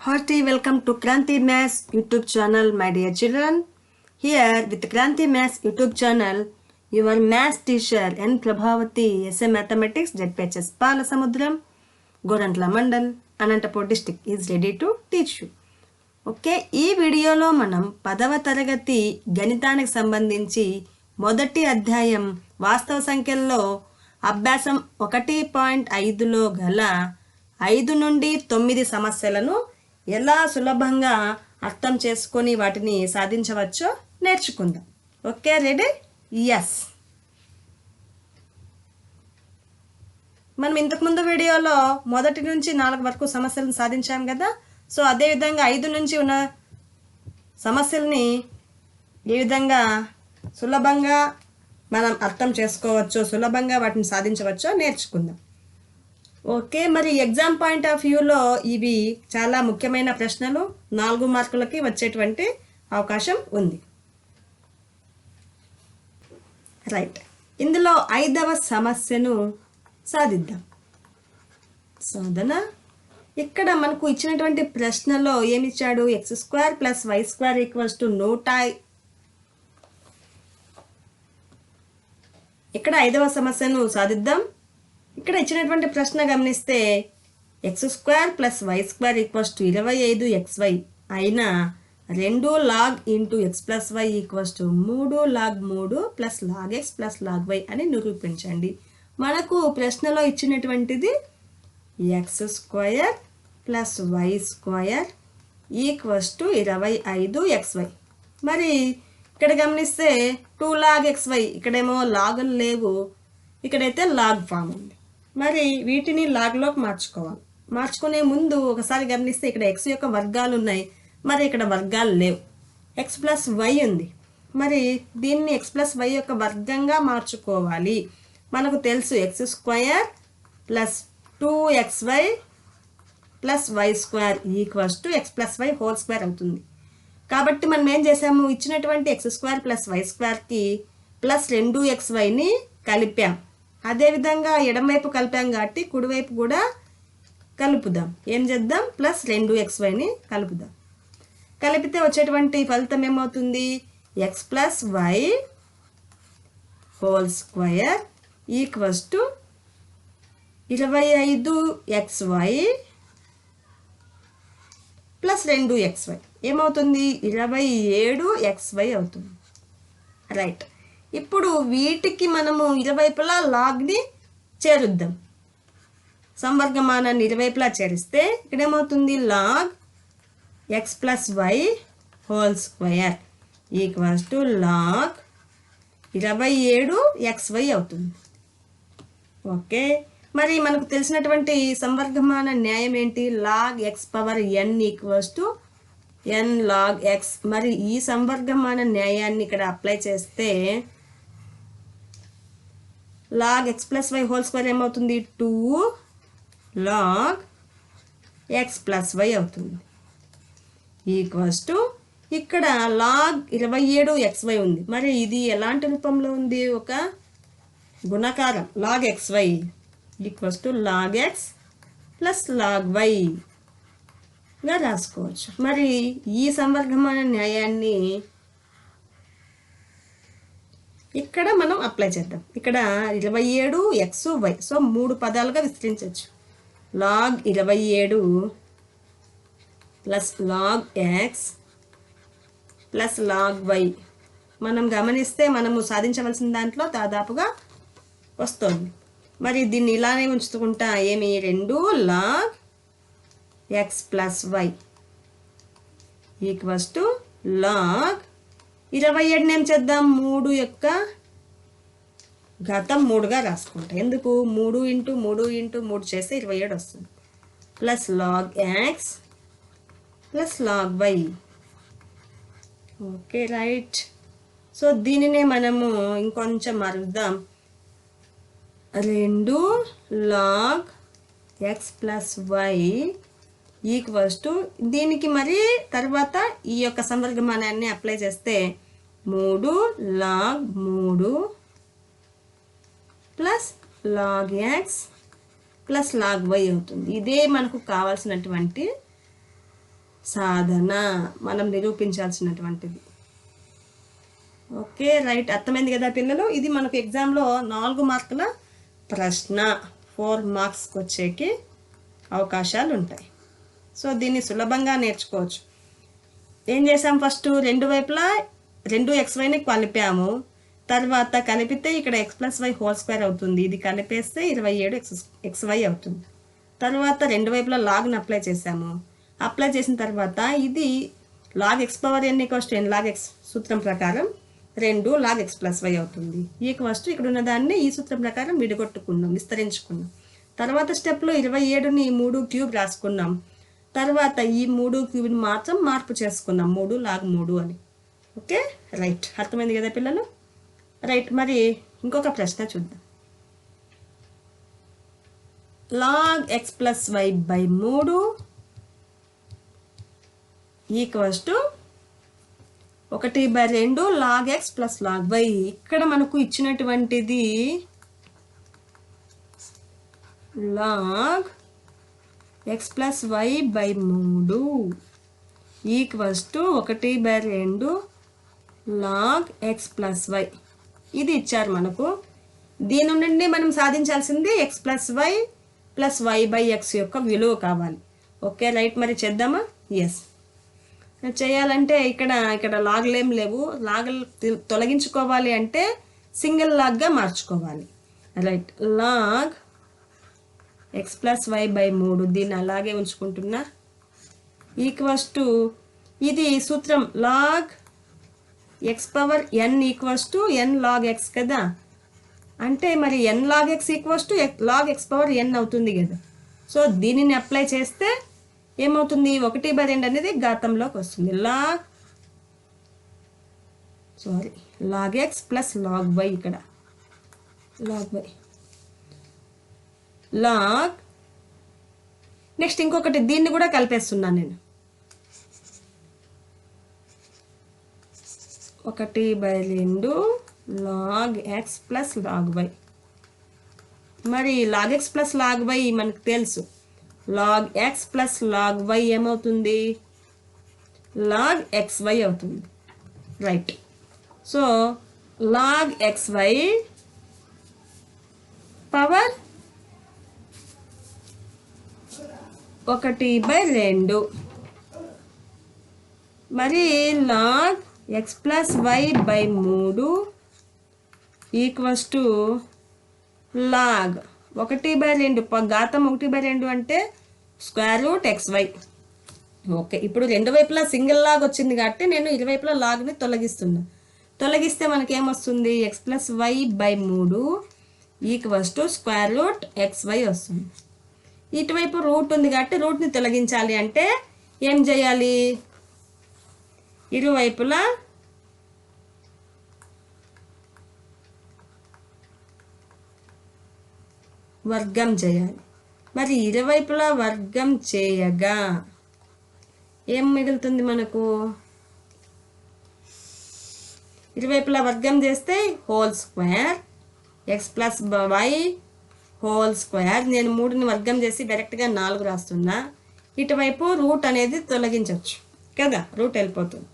Hearty welcome to Kranti Maths YouTube channel, my dear children. Here with Kranti Maths YouTube channel, your maths teacher N. Prabhavati, SA Mathematics, ZPHS Palasamudram, Gorantla Mandal, Anantapur district is ready to teach you. Okay ఈ వీడియోలో మనం పదవ తరగతి గణితానికి సంబంధించి మొదటి అధ్యాయం వాస్తవ సంఖ్యల్లో అభ్యాసం ఒకటి పాయింట్ ఐదులో గల ఐదు నుండి తొమ్మిది సమస్యలను ఎలా సులభంగా అర్థం చేసుకొని వాటిని సాధించవచ్చో నేర్చుకుందాం. Okay ready? ఎస్ మనం ఇంతకుముందు వీడియోలో మొదటి నుంచి నాలుగు వరకు సమస్యలను సాధించాం కదా? సో అదేవిధంగా ఐదు నుంచి ఉన్న సమస్యల్ని ఏ విధంగా సులభంగా మనం అర్థం చేసుకోవచ్చో సులభంగా వాటిని సాధించవచ్చో నేర్చుకుందాం. ఓకే మరి ఎగ్జామ్ పాయింట్ ఆఫ్ వ్యూలో ఇవి చాలా ముఖ్యమైన ప్రశ్నలు. నాలుగు మార్కులకి వచ్చేటువంటి అవకాశం ఉంది. రైట్. ఇందులో ఐదవ సమస్యను సాధిద్దాం. సాధన. ఇక్కడ మనకు ఇచ్చినటువంటి ప్రశ్నలో ఏమిచ్చాడు? X square plus y square equals to నూట ఇక్కడ ఐదవ సమస్యను సాధిద్దాం. ఇక్కడ ఇచ్చినటువంటి ప్రశ్న గమనిస్తే x square plus y square equals to ఇరవై ఐదు ఎక్స్ వై అయినా రెండు log into x plus y equals to మూడు లాగ్ మూడు plus log x plus log y అని నిరూపించండి. మనకు ప్రశ్నలో ఇచ్చినటువంటిది x square plus y square equals to ఇరవై ఐదు ఎక్స్ వై మరి ఇక్కడ గమనిస్తే టూ లాగ్ ఎక్స్ వై ఇక్కడేమో లాగులు లేవు. ఇక్కడైతే లాగ్ ఫామ్ ఉంది. మరి వీటిని లాగ్లోకి మార్చుకోవాలి. మార్చుకునే ముందు ఒకసారి గమనిస్తే ఇక్కడ ఎక్స్ యొక్క వర్గాలు ఉన్నాయి. మరి ఇక్కడ వర్గాలు లేవు. ఎక్స్ ప్లస్ వై ఉంది. మరి దీన్ని ఎక్స్ ప్లస్ వై యొక్క వర్గంగా మార్చుకోవాలి. మనకు తెలుసు x square plus two x y plus y square equals to x plus y whole square అవుతుంది కాబట్టి మనం ఏం చేసాము ఇచ్చినటువంటి ఎక్స్ స్క్వేర్ ప్లస్ వై స్క్వేర్కి ప్లస్ రెండు ఎక్స్ వైని కలిపాం. అదేవిధంగా ఎడమవైపు కలిపాం కాబట్టి కుడివైపు కూడా కలుపుదాం. ఏం చేద్దాం? ప్లస్ రెండు ఎక్స్ వైని కలుపుదాం. కలిపితే వచ్చేటువంటి ఫలితం ఏమవుతుంది? X plus y whole square equals to ఇరవై ఐదు ఎక్స్ వై ప్లస్ రెండు ఎక్స్ వై ఏమవుతుంది? ఇరవై ఏడు ఎక్స్ వై అవుతుంది. రైట్. ఇప్పుడు వీటికి మనము ఇరువైపులా లాగ్ని చేరుద్దాం. సంవర్గమానాన్ని ఇరువైపులా చేరిస్తే ఇక్కడ ఏమవుతుంది log x plus y whole square equals to log ఇరవై ఏడు ఎక్స్ వై అవుతుంది. ఓకే? మరి మనకు తెలిసినటువంటి సంవర్గమాన న్యాయం ఏంటి? Log x power n equals to n log x మరి ఈ సంవర్గమాన న్యాయాన్ని ఇక్కడ అప్లై చేస్తే log x plus y whole square ఏమవుతుంది? Two log x plus y అవుతుంది. ఈక్వల్స్ టు ఇక్కడ లాగ్ ఇరవై ఏడు ఎక్స్ వై ఉంది. మరి ఇది ఎలాంటి రూపంలో ఉంది? ఒక గుణకారం. Log x y equals to log x plus log y గా రాసుకోవచ్చు. మరి ఈ సంవర్గమైన న్యాయాన్ని ఇక్కడ మనం అప్లై చేద్దాం. ఇక్కడ ఇరవై ఏడు ఎక్స్ వై సో మూడు పదాలుగా విస్తరించవచ్చు. లాగ్ ఇరవై ఏడు plus log x plus log y మనం గమనిస్తే మనము సాధించవలసిన దాంట్లో దాదాపుగా వస్తుంది. మరి దీన్ని ఇలానే ఉంచుకుంటా ఏమి? రెండు log x plus y equals to log ఇరవై ఏడుని ఏం చేద్దాం? మూడు యొక్క ఘాతం మూడుగా రాసుకుంటాం. ఎందుకు? మూడు ఇంటూ మూడు ఇంటూ మూడు చేస్తే ఇరవై ఏడు వస్తుంది. Plus log x plus log y okay right. So దీనినే మనము ఇంకొంచెం మరుద్దాం. రెండు log x plus y equals to దీనికి మరి తర్వాత ఈ యొక్క సంవర్గమానాన్ని అప్లై చేస్తే మూడు లాగ్ మూడు plus log x plus log y అవుతుంది. ఇదే మనకు కావాల్సినటువంటి సాధన. మనం నిరూపించాల్సినటువంటిది. Okay right. అర్థమైంది కదా పిల్లలు? ఇది మనకు ఎగ్జామ్లో నాలుగు మార్కుల ప్రశ్న. ఫోర్ మార్క్స్కి వచ్చేకి అవకాశాలు ఉంటాయి సో దీన్ని సులభంగా నేర్చుకోవచ్చు. ఏం చేసాం ఫస్ట్? రెండు వైపులా రెండు ఎక్స్ వైని కలిపాము. తర్వాత కలిపితే ఇక్కడ x plus y whole square అవుతుంది. ఇది కలిపేస్తే ఇరవై ఏడు ఎక్స్ ఎక్స్ వై అవుతుంది. తర్వాత రెండు వైపులా లాగ్ని అప్లై చేసాము అప్లై చేసిన తర్వాత ఇది log x power n equals n log x సూత్రం ప్రకారం రెండు లాగ్ ఎక్స్ ప్లస్ వై అవుతుంది. ఈక్వస్ ఇక్కడ ఉన్న దాన్ని ఈ సూత్రం ప్రకారం విడగొట్టుకున్నాం విస్తరించుకున్నాం. తర్వాత స్టెప్లో ఇరవై ఏడుని మూడు క్యూబ్ రాసుకున్నాం. తర్వాత ఈ మూడు క్యూబ్ని మాత్రం మార్పు చేసుకున్నాం. మూడు లాగ్ మూడు అని. ఓకే? రైట్. అర్థమైంది కదా పిల్లలు? రైట్. మరి ఇంకొక ప్రశ్న చూద్దాం. Log x plus y by మూడు ఈక్వల్స్ టు ఒకటి బై రెండు log x plus log y. ఇక్కడ మనకు ఇచ్చినటువంటిది log x plus y by మూడు ఈక్వల్స్ టు ఒకటి బై రెండు లాగ్ ఎక్స్ ప్లస్ వై ఇది ఇచ్చారు మనకు. దీని నుండి మనం సాధించాల్సింది x plus y plus y by x యొక్క విలువ కావాలి. ఓకే రైట్ మరి చేద్దామా? ఎస్ చేయాలంటే ఇక్కడ ఇక్కడ లాగులేం లేవు. లాగులు తొలగించుకోవాలి అంటే సింగిల్ లాగ్గా మార్చుకోవాలి. Right log x plus y by మూడు. దీన్ని అలాగే ఉంచుకుంటున్నా. ఈక్వల్స్ టు ఇది సూత్రం log x power n equals to n log x కదా. అంటే మరి n log x equals to log x power n అవుతుంది కదా. సో దీనిని అప్లై చేస్తే ఏమవుతుంది? ఒకటి బై రెండు అనేది ఘాతంలోకి వస్తుంది. Log sorry log x plus log y ఇక్కడ. Log y log. నెక్స్ట్ ఇంకొకటి దీన్ని కూడా కలిపేస్తున్నాను నేను. ఒకటి బై రెండు log x plus log y మరి log x plus log y మనకు తెలుసు. Log x plus log y ఏమవుతుంది? లాగ్ ఎక్స్ వై అవుతుంది. Right so log x y power ఒకటి బై రెండు. మరి log x plus y by మూడు ఈక్వల్స్ టు లాగ్ ఒకటి బై రెండు. ప- ఘాతం ఒకటి బై రెండు అంటే square root x y okay ఇప్పుడు రెండు వైపులా సింగిల్ లాగ్ వచ్చింది కాబట్టి నేను ఇరువైపులా లాగ్ని తొలగిస్తున్నా. తొలగిస్తే మనకి ఏమొస్తుంది ఎక్స్ ప్లస్ వై బై మూడు equals to square root x y వస్తుంది. ఇటువైపు రూట్ ఉంది కాబట్టి రూట్ని తొలగించాలి అంటే ఏం చేయాలి? ఇరువైపులా వర్గం చేయాలి. మరి ఇరువైపులా వర్గం చేయగా ఏం మిగులుతుంది మనకు? ఇరువైపులా వర్గం చేస్తే whole square x plus y whole square. నేను మూడుని వర్గం చేసి డైరెక్ట్గా నాలుగు రాస్తున్నా. ఇటువైపు రూట్ అనేది తొలగించవచ్చు కదా? రూట్ వెళ్ళిపోతుంది.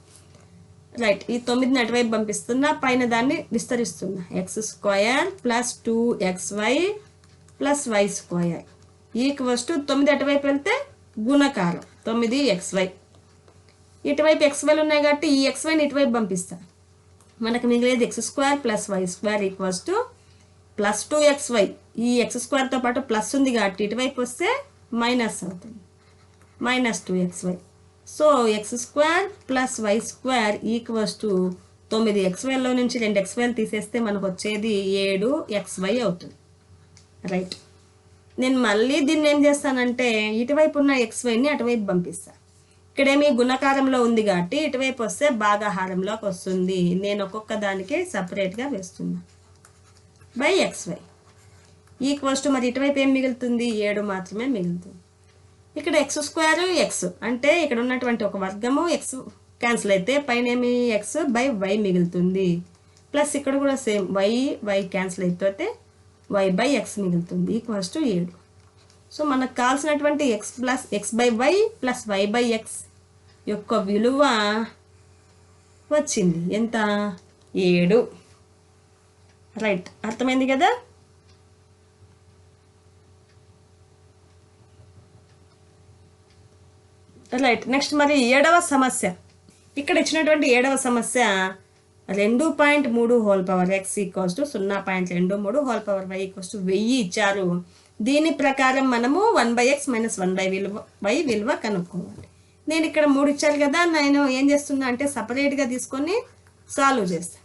రైట్. ఈ తొమ్మిదిని అటువైపు పంపిస్తున్నా. పైన దాన్ని విస్తరిస్తున్నా. X square plus two x y plus y square equals to తొమ్మిది అటువైపు వెళ్తే గుణకారం. తొమ్మిది ఎక్స్ వై. ఇటువైపు ఎక్స్ వైలు ఉన్నాయి కాబట్టి ఈ ఎక్స్ వైని ఇటువైపు పంపిస్తా. మనకు మిగిలేదు x square plus y square equals to plus two x y. ఈ ఎక్స్ స్క్వేర్తో పాటు ప్లస్ ఉంది కాబట్టి ఇటువైపు వస్తే మైనస్ అవుతుంది. Minus two x y so x square plus y square equals to తొమ్మిది ఎక్స్ వైలో నుంచి రెండు ఎక్స్ వైలు తీసేస్తే మనకు వచ్చేది ఏడు ఎక్స్ వై అవుతుంది. రైట్ నేను మళ్ళీ దీన్ని ఏం చేస్తానంటే ఇటువైపు ఉన్న ఎక్స్ వైని అటువైపు పంపిస్తాను ఇక్కడేమి గుణకారంలో ఉంది కాబట్టి ఇటువైపు వస్తే భాగాహారంలోకి వస్తుంది. నేను ఒక్కొక్క దానికి సపరేట్గా వేస్తున్నా. By x y equals to మరి ఇటువైపు ఏం మిగులుతుంది? ఏడు మాత్రమే మిగులుతుంది. ఇక్కడ ఎక్స్ స్క్వేర్ ఎక్స్ అంటే ఇక్కడ ఉన్నటువంటి ఒక వర్గము ఎక్స్ క్యాన్సిల్ అయితే పైన ఏమి ఎక్స్ బై వై మిగులుతుంది. ప్లస్ ఇక్కడ కూడా సేమ్ వై వై క్యాన్సిల్ అయిపోతే వై బై ఎక్స్ మిగులుతుంది. ఈక్వల్స్ టు ఏడు. సో మనకు కావాల్సినటువంటి x plus x by y plus y by x యొక్క విలువ వచ్చింది. ఎంత? ఏడు. రైట్ అర్థమైంది కదా? రైట్ నెక్స్ట్ మరి ఏడవ సమస్య. ఇక్కడ ఇచ్చినటువంటి ఏడవ సమస్య రెండు పాయింట్ మూడు whole power x equals to సున్నా పాయింట్ రెండు మూడు whole power y equals to వెయ్యి ఇచ్చారు. దీని ప్రకారం మనము one by x minus one by విలువ వై విలువ కనుక్కోవాలి. నేను ఇక్కడ మూడు ఇచ్చారు కదా నేను ఏం చేస్తున్నా అంటే సపరేట్గా తీసుకొని సాల్వ్ చేస్తాను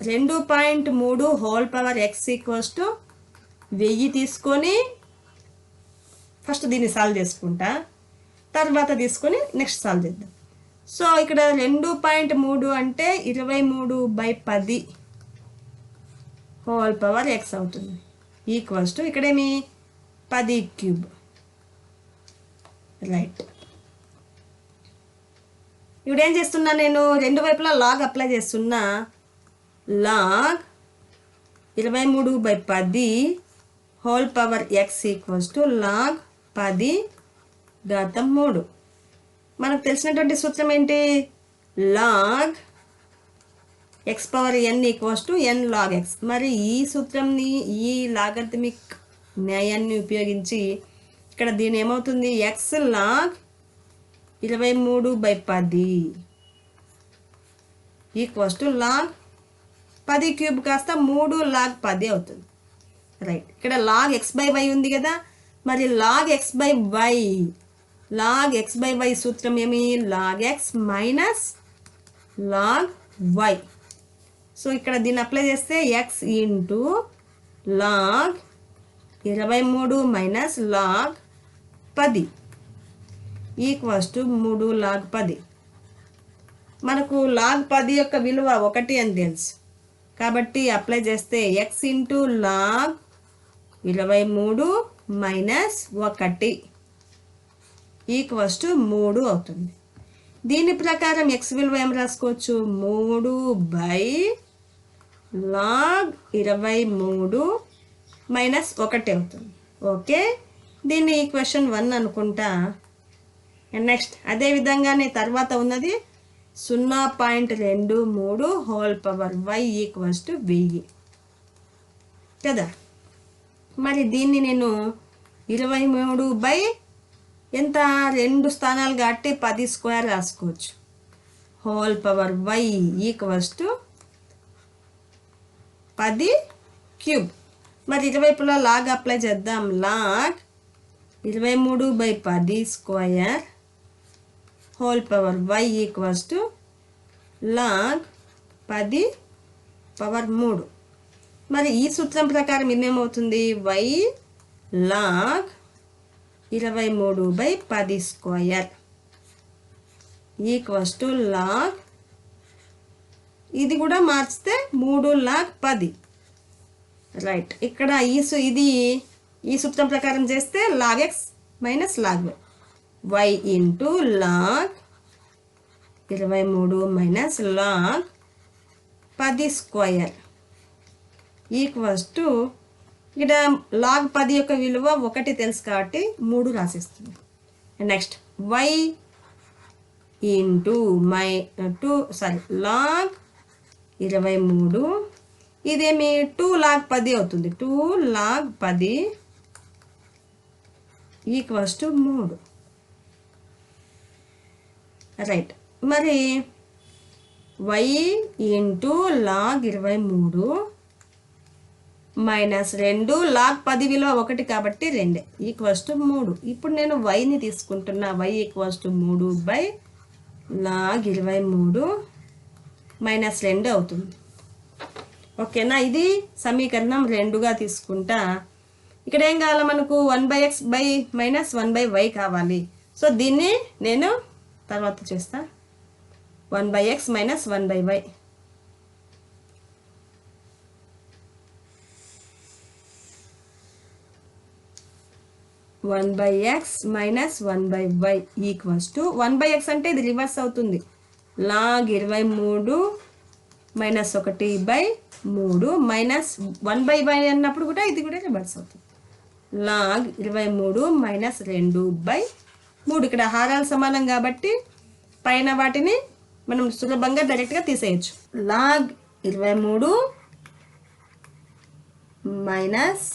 రెండు పాయింట్ మూడు whole power x equals to వెయ్యి తీసుకొని ఫస్ట్ దీన్ని సాల్వ్ చేసుకుంటా. తర్వాత తీసుకొని నెక్స్ట్ సాల్వ్ చేద్దాం. సో ఇక్కడ రెండు పాయింట్ మూడు అంటే ఇరవై మూడు బై పది హోల్ పవర్ ఎక్స్ అవుతుంది. ఈక్వల్స్ టు ఇక్కడేమి పది క్యూబ్ రైట్ ఇప్పుడు ఏం చేస్తున్నా నేను? రెండు వైపులా లాగ్ అప్లై చేస్తున్నా. లాగ్ ఇరవై మూడు బై పది whole power x equals to log పది ఘాతం మూడు. మనకు తెలిసినటువంటి సూత్రం ఏంటి? Log x power n equals to n log x మరి ఈ సూత్రంని ఈ లాగర్థమిక్ న్యాయాన్ని ఉపయోగించి ఇక్కడ దీని ఏమవుతుంది? ఎక్స్ లాగ్ ఇరవై మూడు బై పది ఈక్వల్స్ టు లాగ్ పది క్యూబ్ కాస్త మూడు లాగ్ పది అవుతుంది. రైట్ ఇక్కడ లాగ్ ఎక్స్ బై వై ఉంది కదా? మరి log x by y log x by y సూత్రం ఏమి? Log x minus log y so ఇక్కడ దీన్ని అప్లై చేస్తే ఎక్స్ ఇంటూ లాగ్ ఇరవై మూడు మైనస్ లాగ్ పది ఈక్వల్స్ టు మూడు లాగ్ పది. మనకు లాగ్ పది యొక్క విలువ ఒకటి అని తెలుసు. కాబట్టి అప్లై చేస్తే ఎక్స్ ఇంటూ లాగ్ ఇరవై మూడు మైనస్ ఒకటి. ఈక్వల్స్ టు మూడు అవుతుంది. దీని ప్రకారం ఎక్స్ విలువ ఏం రాసుకోవచ్చు? మూడు బై లాగ్ ఇరవై మూడు మైనస్ ఒకటి అవుతుంది. ఓకే? దీన్ని ఈక్వేషన్ వన్ అనుకుంటా. నెక్స్ట్ అదే విధంగానే తర్వాత ఉన్నది సున్నా పాయింట్ రెండు మూడు whole power y equals to వెయ్యి. కదా? మరి దీన్ని నేను ఇరవై మూడు బై ఎంత? రెండు స్థానాలు కాబట్టి పది స్క్వేర్ రాసుకోవచ్చు. Whole power y equals to పది క్యూబ్. మరి ఇరువైపులా లాగ్ అప్లై చేద్దాం. లాగ్ ఇరవై మూడు బై పది square whole power y equals to log పది పవర్ మూడు. మరి ఈ సూత్రం ప్రకారం ఇన్నేమవుతుంది వై లాగ్ ఇరవై మూడు బై పది స్క్వయర్ ఈక్వల్స్ టు లాగ్ ఇది కూడా మార్చితే మూడు లాగ్ పది. రైట్ ఇక్కడ ఈ ఇది ఈ సూత్రం ప్రకారం చేస్తే log x minus log y y into log ఇరవై మూడు మైనస్ లాగ్ పది స్క్వయర్ ఈక్వల్స్ టు ఇక్కడ లాగ్ పది యొక్క విలువ ఒకటి తెలుసు కాబట్టి మూడు రాసిస్తుంది. Next y into my two sorry log ఇరవై మూడు. ఇదేమి? టూ లాగ్ పది అవుతుంది. టూ లాగ్ పది ఈక్వల్స్ టు మూడు. రైట్ మరి వై ఇంటూ లాగ్ ఇరవై మూడు మైనస్ రెండు లాగ్ పది విలువ ఒకటి కాబట్టి రెండే. ఈక్వల్స్ టు మూడు. ఇప్పుడు నేను వైని తీసుకుంటున్నా. వై ఈక్వల్స్ టు మూడు బై లాగ్ ఇరవై మూడు మైనస్ రెండు అవుతుంది. ఓకేనా? ఇది సమీకరణం రెండుగా తీసుకుంటా. ఇక్కడ ఏం కావాలి మనకు? One by x by minus one by y కావాలి. సో దీన్ని నేను తర్వాత చేస్తా. One by x minus one by y one by x minus one by y equals to one by x అంటే ఇది రివర్స్ అవుతుంది. లాగ్ ఇరవై మూడు మైనస్ ఒకటి బై మూడు మైనస్ వన్ బై వై అన్నప్పుడు కూడా ఇది కూడా రివర్స్ అవుతుంది. లాగ్ ఇరవై మూడు మైనస్ రెండు బై మూడు. ఇక్కడ హారాలు సమానం కాబట్టి పైన వాటిని మనం సులభంగా డైరెక్ట్గా తీసేయచ్చు. లాగ్ ఇరవై మూడు మైనస్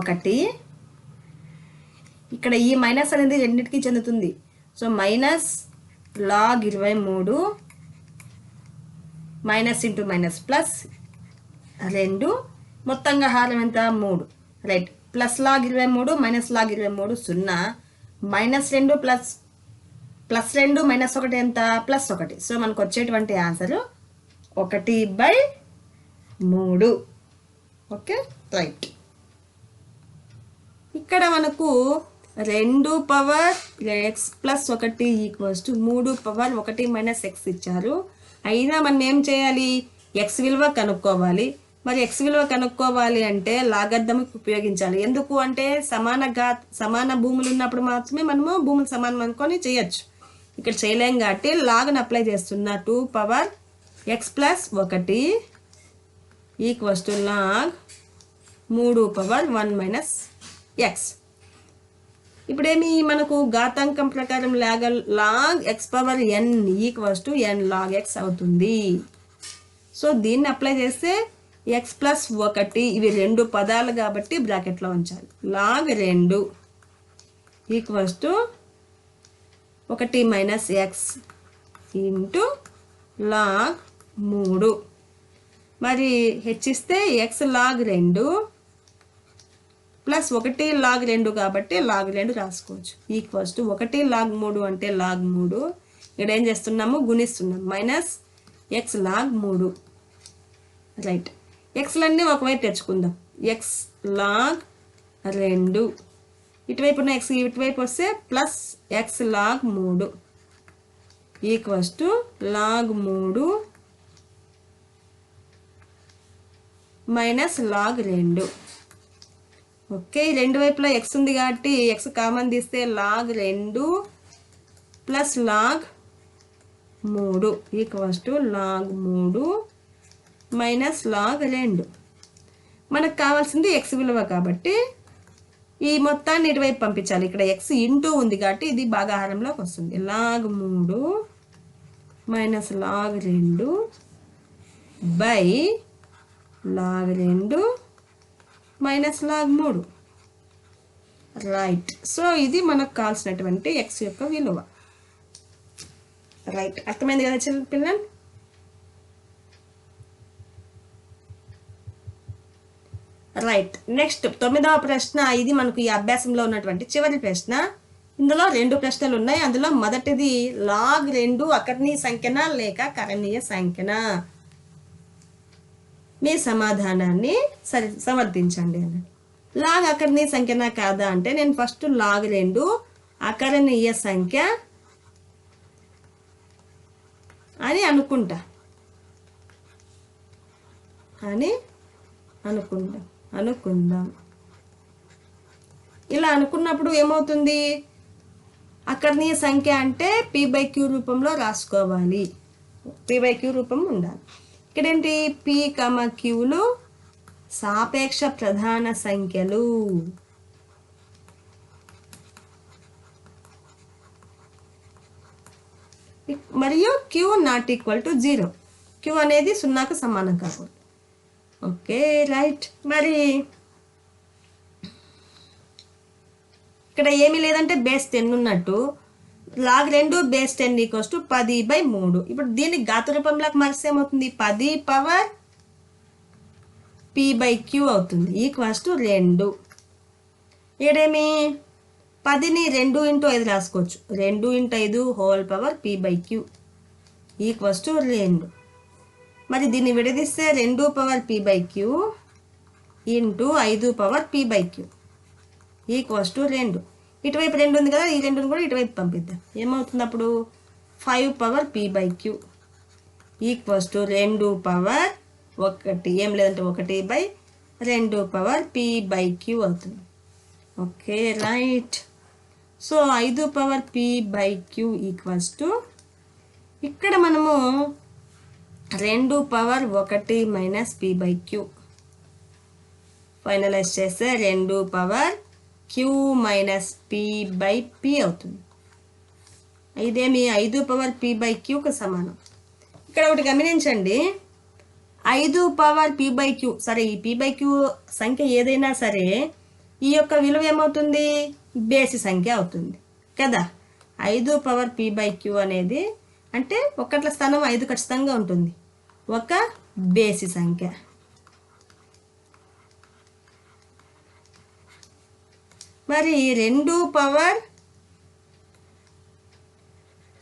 ఒకటి ఇక్కడ ఈ మైనస్ అనేది రెండింటికి చెందుతుంది. సో మైనస్ లాగ్ ఇరవై మూడు మైనస్ ఇంటూ మైనస్ ప్లస్ రెండు. మొత్తంగా హారం ఎంత? మూడు. రైట్ ప్లస్ లాగ్ ఇరవై మూడు మైనస్ లాగ్ ఇరవై మూడు సున్నా. మైనస్ రెండు ప్లస్ ప్లస్ రెండు మైనస్ ఒకటి ఎంత? ప్లస్ ఒకటి. సో మనకు వచ్చేటువంటి ఆన్సర్ ఒకటి బై మూడు. ఓకే రైట్ ఇక్కడ మనకు రెండు పవర్ ఎక్స్ ప్లస్ ఒకటి ఈక్వల్స్ టు మూడు పవర్ ఒకటి మైనస్ ఎక్స్ ఇచ్చారు. అయినా మనం ఏం చేయాలి? ఎక్స్ విలువ కనుక్కోవాలి. మరి ఎక్స్ విలువ కనుక్కోవాలి అంటే లాగర్థం ఉపయోగించాలి. ఎందుకు అంటే సమాన గా సమాన భూములు ఉన్నప్పుడు మాత్రమే మనము భూములు సమానం అనుకొని చేయొచ్చు. ఇక్కడ చేయలేం కాబట్టి లాగ్ను అప్లై చేస్తున్నా టూ పవర్ ఎక్స్ ప్లస్ ఒకటి ఈక్వల్స్ టు లాగ్ మూడు పవర్ వన్ మైనస్ ఎక్స్. ఇప్పుడేమి మనకు ఘాతాంకం ప్రకారం log log x power n equals to n log x అవుతుంది. సో దీన్ని అప్లై చేస్తే ఎక్స్ ప్లస్ ఒకటి ఇవి రెండు పదాలు కాబట్టి బ్రాకెట్లో ఉంచాలి. లాగ్ రెండు ఈక్వల్స్ టు ఒకటి మైనస్ ఎక్స్ ఇంటూ లాగ్ మూడు. మరి హెచ్చిస్తే ఎక్స్ లాగ్ రెండు ప్లస్ ఒకటి లాగ్ రెండు కాబట్టి లాగ్ రెండు రాసుకోవచ్చు. ఈక్వల్స్ టు ఒకటి లాగ్ మూడు అంటే లాగ్ మూడు. ఇక్కడ ఏం చేస్తున్నాము? గుణిస్తున్నాం. మైనస్ ఎక్స్ లాగ్ మూడు. రైట్ ఎక్స్లన్నీ ఒకవైపు తెచ్చుకుందాం ఎక్స్ లాగ్ రెండు. ఇటువైపు ఉన్న ఎక్స్ ఇటువైపు వస్తే ప్లస్ ఎక్స్ లాగ్ మూడు. ఈక్వల్స్ టు లాగ్ మూడు. మైనస్ లాగ్ రెండు. ఓకే రెండు వైపులా ఎక్స్ ఉంది కాబట్టి ఎక్స్ కామన్ తీస్తే లాగ్ రెండు ప్లస్ లాగ్ మూడు ఈక్వల్స్ టు లాగ్ మూడు మైనస్ లాగ్ రెండు. మనకు కావాల్సింది ఎక్స్ విలువ కాబట్టి ఈ మొత్తాన్ని ఇటువైపు పంపించాలి. ఇక్కడ ఎక్స్ ఇంటూ ఉంది కాబట్టి ఇది భాగాహారంలోకి వస్తుంది. లాగ్ మూడు మైనస్ లాగ్ రెండు బై లాగ్ రెండు మైనస్ లాగ్ మూడు. రైట్. సో ఇది మనకు కావాల్సినటువంటి ఎక్స్ యొక్క విలువ. రైట్. అర్థమైంది కదా చిన్న పిల్లలు రైట్. నెక్స్ట్ తొమ్మిదవ ప్రశ్న. ఇది మనకు ఈ అభ్యాసంలో ఉన్నటువంటి చివరి ప్రశ్న. ఇందులో రెండు ప్రశ్నలు ఉన్నాయి. అందులో మొదటిది లాగ్ రెండు అకర్ణీయ సంఖ్యనా లేక కరణీయ సంఖ్యనా? మీ సమాధానాన్ని సరి సమర్థించండి అని. లాగ్ అకరణీయ సంఖ్యనా కాదా అంటే నేను ఫస్ట్ లాగ్ రెండు అకరణీయ సంఖ్య అని అనుకుంటా. అని అనుకుందాం అనుకుందాం. ఇలా అనుకున్నప్పుడు ఏమవుతుంది? అకరణీయ సంఖ్య అంటే పీ బై క్యూ రూపంలో రాసుకోవాలి. పీ బై క్యూ రూపం ఉండాలి. ఇక్కడేంటి? పీ కమ క్యూలు సాపేక్ష ప్రధాన సంఖ్యలు. మరియు q not equal to zero. Q అనేది సున్నాకు సమానం కాకూడదు ఓకే రైట్. మరి ఇక్కడ ఏమీ లేదంటే బేస్ టెన్ ఉన్నట్టు లాగ్ రెండు బేస్ టెన్ ఈక్వల్స్ టు పది బై మూడు. ఇప్పుడు దీన్ని ఘాత రూపంలోకి మారిస్తే ఏమవుతుంది? పది పవర్ పి బై క్యూ అవుతుంది. ఈక్వల్స్ టు రెండు. ఏడేమి? పదిని రెండు ఇంటూ ఐదు రాసుకోవచ్చు. రెండు ఇంటూ ఐదు whole power p by q equals to రెండు. మరి దీన్ని విడదీస్తే రెండు power p by q into ఐదు power p by q equals to రెండు. ఇటువైపు రెండు ఉంది కదా ఈ రెండుని కూడా ఇటువైపు పంపిద్దాం. ఏమవుతుంది అప్పుడు? Five power p by q equals to రెండు పవర్ ఒకటి. ఏం లేదంటే ఒకటి బై రెండు పవర్ పి బై క్యూ అవుతుంది. ఓకే రైట్ సో ఐదు power p by q equals to ఇక్కడ మనము రెండు పవర్ ఒకటి minus p by q finalize చేస్తే రెండు power q minus p by p అవుతుంది. ఇదేమి ఐదు పవర్ పీ బై క్యూకి సమానం. ఇక్కడ ఒకటి గమనించండి. ఐదు పవర్ పీ బై క్యూ సరే ఈ పీ బై క్యూ సంఖ్య ఏదైనా సరే ఈ యొక్క విలువ ఏమవుతుంది? బేసి సంఖ్య అవుతుంది. కదా? ఐదు పవర్ పీ బై క్యూ అనేది అంటే ఒకట్ల స్థానం ఐదు ఖచ్చితంగా ఉంటుంది. ఒక బేసి సంఖ్య. మరి రెండు power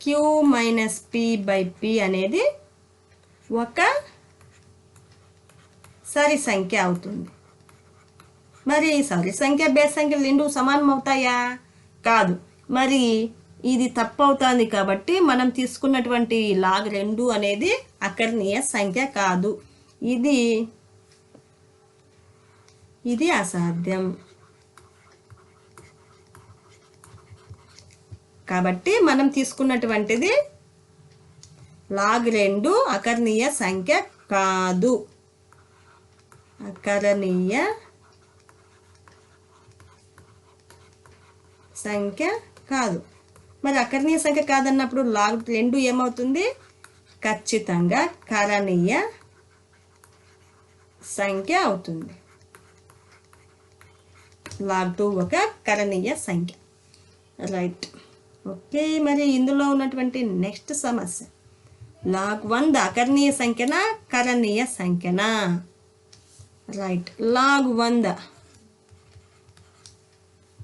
q minus p by p అనేది ఒక సరి సంఖ్య అవుతుంది. మరి సరి సంఖ్య బేస్ సంఖ్యలు రెండు సమానం అవుతాయా? కాదు. మరి ఇది తప్పు అవుతుంది కాబట్టి మనం తీసుకున్నటువంటి లాగ్ రెండు అనేది అకర్ణీయ సంఖ్య కాదు. ఇది ఇది అసాధ్యం. కాబట్టి మనం తీసుకున్నటువంటిది లాగ్ రెండు అకర్ణీయ సంఖ్య కాదు. అకరణీయ సంఖ్య కాదు. మరి అకరణీయ సంఖ్య కాదన్నప్పుడు లాగ్ రెండు ఏమవుతుంది? ఖచ్చితంగా కరణీయ సంఖ్య అవుతుంది. లాగ్ టూ ఒక కరణీయ సంఖ్య. రైట్. ఓకే మరి ఇందులో ఉన్నటువంటి నెక్స్ట్ సమస్య. లాగ్ వంద అకర్ణీయ సంఖ్యనా కరణీయ సంఖ్యనా? రైట్ లాగ్ వంద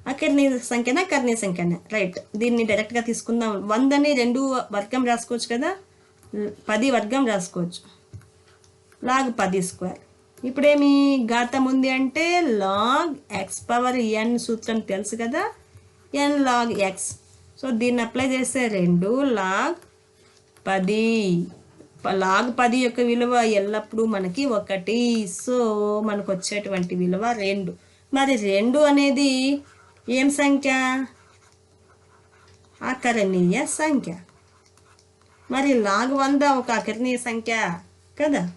అకర్ణీయ సంఖ్యనా కర్ణీయ సంఖ్యనా? రైట్ దీన్ని డైరెక్ట్గా తీసుకుందాం. వందని రెండు వర్గం రాసుకోవచ్చు కదా? పది వర్గం రాసుకోవచ్చు. లాగ్ పది స్క్వేర్ ఇప్పుడేమి ఘాతం ఉంది అంటే లాగ్ ఎక్స్ పవర్ ఎన్ సూత్రం తెలుసు కదా? ఎన్ లాగ్ ఎక్స్ సో దీన్ని అప్లై చేస్తే రెండు లాగ్ పది. లాగ్ పది యొక్క విలువ ఎల్లప్పుడూ మనకి ఒకటి. సో మనకు వచ్చేటువంటి విలువ రెండు. మరి రెండు అనేది ఏం సంఖ్య? అకరణీయ సంఖ్య. మరి లాగ్ వంద ఒక అకరణీయ సంఖ్య కదా?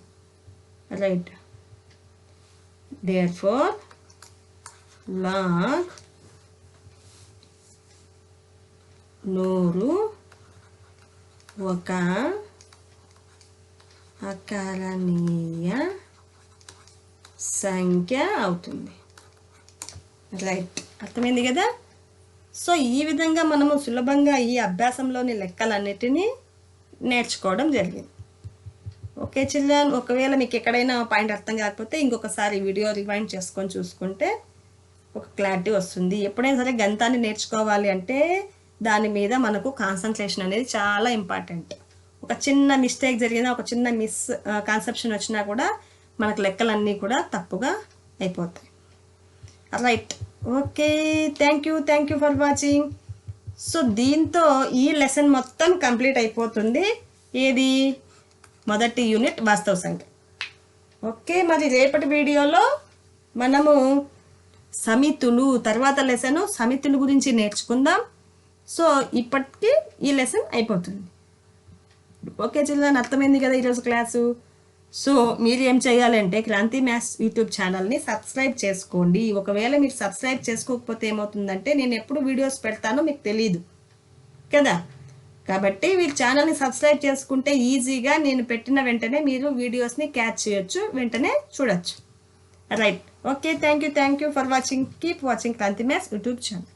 రైట్. దేర్ ఫోర్ లాగ్ నూరు ఒక అకారణీయ సంఖ్య అవుతుంది. రైట్ అర్థమైంది కదా? సో ఈ విధంగా మనము సులభంగా ఈ అభ్యాసంలోని లెక్కలన్నిటినీ నేర్చుకోవడం జరిగింది. Okay children? ఒకవేళ మీకు ఎక్కడైనా పాయింట్ అర్థం కాకపోతే ఇంకొకసారి వీడియో రివైండ్ చేసుకొని చూసుకుంటే ఒక క్లారిటీ వస్తుంది. ఎప్పుడైనా సరే గంతాన్ని నేర్చుకోవాలి అంటే దాని మీద మనకు కాన్సన్ట్రేషన్ అనేది చాలా ఇంపార్టెంట్ ఒక చిన్న మిస్టేక్ జరిగినా ఒక చిన్న మిస్ కాన్సెప్షన్ వచ్చినా కూడా మనకు లెక్కలన్నీ కూడా తప్పుగా అయిపోతాయి. Right okay thank you thank you for watching so దీంతో ఈ లెసన్ మొత్తం కంప్లీట్ అయిపోతుంది. ఏది? మొదటి యూనిట్ వాస్తవ సంఖ్య. ఓకే మరి రేపటి వీడియోలో మనము సమితులు తర్వాత లెసన్ సమితుల గురించి నేర్చుకుందాం. సో ఇప్పటికి ఈ లెసన్ అయిపోతుంది. ఓకే చిల్డ్రన్ అర్థమైంది కదా ఈరోజు క్లాసు? సో మీరు ఏం చేయాలంటే క్రాంతి మ్యాథ్స్ యూట్యూబ్ ఛానల్ని సబ్స్క్రైబ్ చేసుకోండి. ఒకవేళ మీరు సబ్స్క్రైబ్ చేసుకోకపోతే ఏమవుతుందంటే నేను ఎప్పుడు వీడియోస్ పెడతానో మీకు తెలియదు కదా? కాబట్టి మీరు ఛానల్ని సబ్స్క్రైబ్ చేసుకుంటే ఈజీగా నేను పెట్టిన వెంటనే మీరు వీడియోస్ని క్యాచ్ చేయొచ్చు వెంటనే చూడొచ్చు. Right okay thank you thank you for watching keep watching Kranti maths YouTube channel